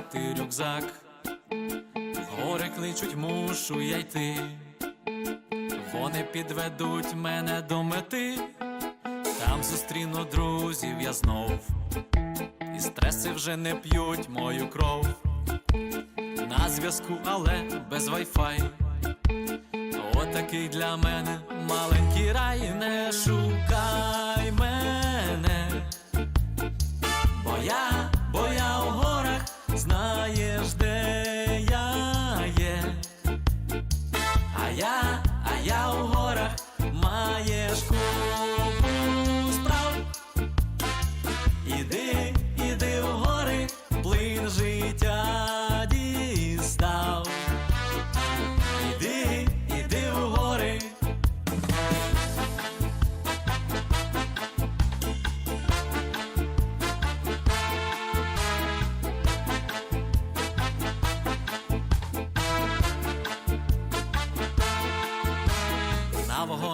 вже рюкзак. Гори кличуть, мушу я йти. Вони підведуть мене до мети. Там зустріну друзів я знов. І стреси вже не п'ють мою кров. На зв'язку, але без вайфай. Отакий для мене маленький рай, не шукай я, у горах маєш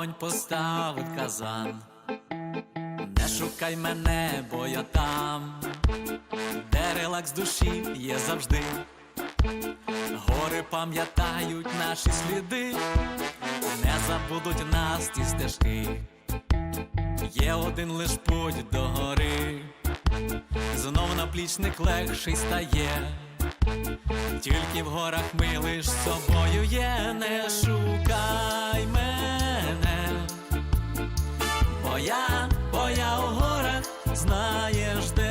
вогонь поставить казан. Не шукай мене, бо я там, де релакс душі є завжди. Гори пам'ятають наші сліди, не забудуть нас ті стежки. Є один лиш путь до гори, знов наплічник легший стає. Тільки в горах ми лиш собою є, не шукай мене. Бо я, бо я у горах, знаєш, де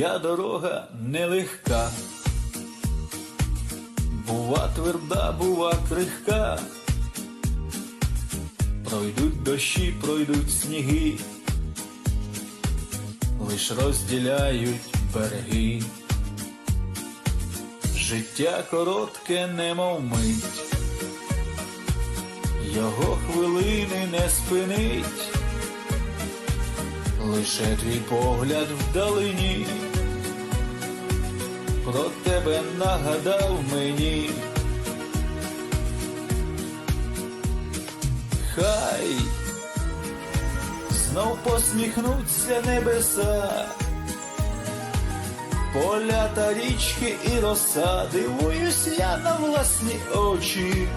Моя дорога нелегка, бува тверда, бува крихка. Пройдуть дощі, пройдуть сніги, лиш розділяють береги. Життя коротке, немов мить, його хвилини не спинить лише твій погляд вдалині, про тебе нагадав мені. Хай знов посміхнуться небеса, поля та річки і роса, дивуюсь я на власні очі,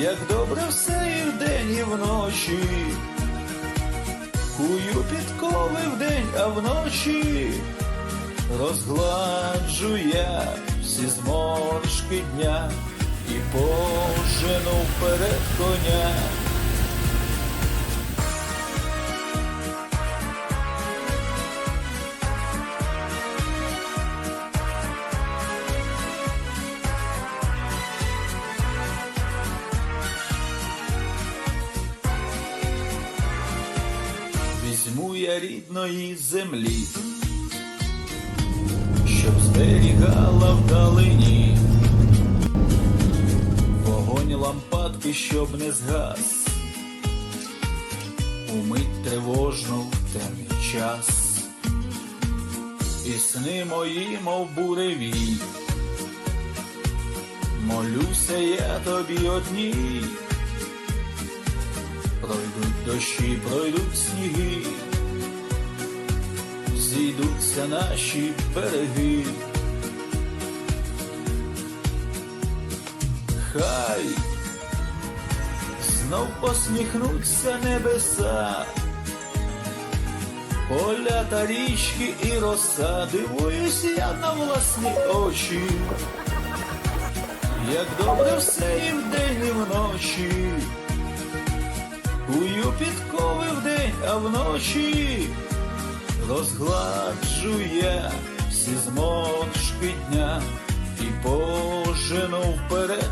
як добре все і вдень, і вночі. Кую підкови вдень, а вночі розгладжу я всі зморшки дня і пожену вперед коня. Рідної землі, щоб зберігала вдалині вогонь лампадки, щоб не згас, умить тривожну в темний час, і сни мої, мов буревій, молюся я тобі одній. Пройдуть дощі, пройдуть сніги, зійдуться наші береги. Хай знов посміхнуться небеса, поля та річки і роса, дивуюсь я на власні очі, як добре все і вдень, і вночі. Кую підкови вдень, а вночі розгладжу я всі зморшки дня і пожену вперед.